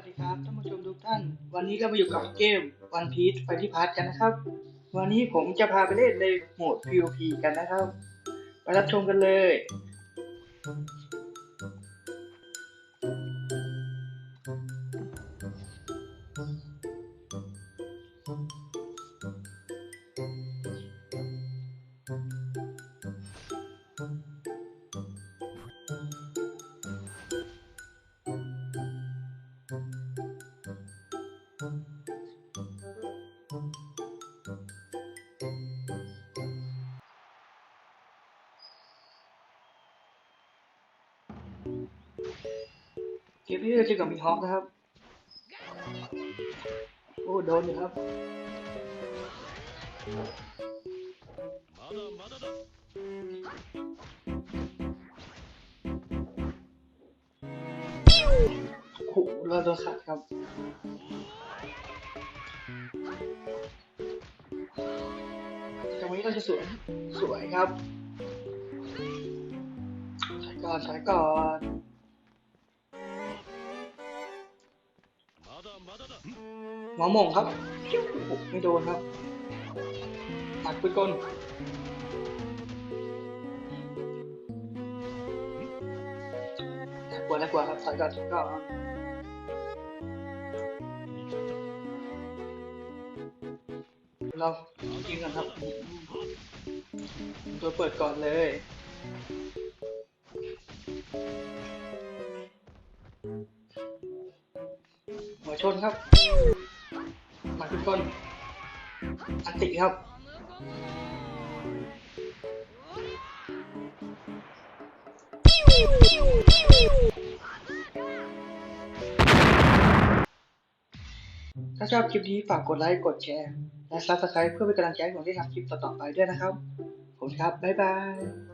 วัสดีครับท่านผู้ชมทุกท่าน วันนี้เรามาอยู่กับเกม One Piece ไฟที่พาร์ทกันนะครับ วันนี้ผมจะพาไปเล่นในโหมด PVP กันนะครับ ไปรับชมกันเลย เกมนี้เราเจอกับมีฮอคนะครับ โอ้โดนอยู่ครับโอ้โหเราโดนขัดครับจังหวะนี้เราจะสวย สวยครับ อใช้ก่อนหมอหมงครับ ไม่โดนครับตัดปืนกลน่ากลัวน่ากลัวครับถอยก่อนถอยก่อนเรายิงกันครับ ตัวเปิดก่อนเลย หัวชนครับ มาทุกคนอันติครับ ถ้าชอบคลิปนี้ฝากกดไลค์ กดแชร์ และซับสไคร b e เพื่อเป็นกำลังใจให้ผมได้ทำคลิปต่อๆไปด้วยนะครับ ผมครับ บ๊ายบาย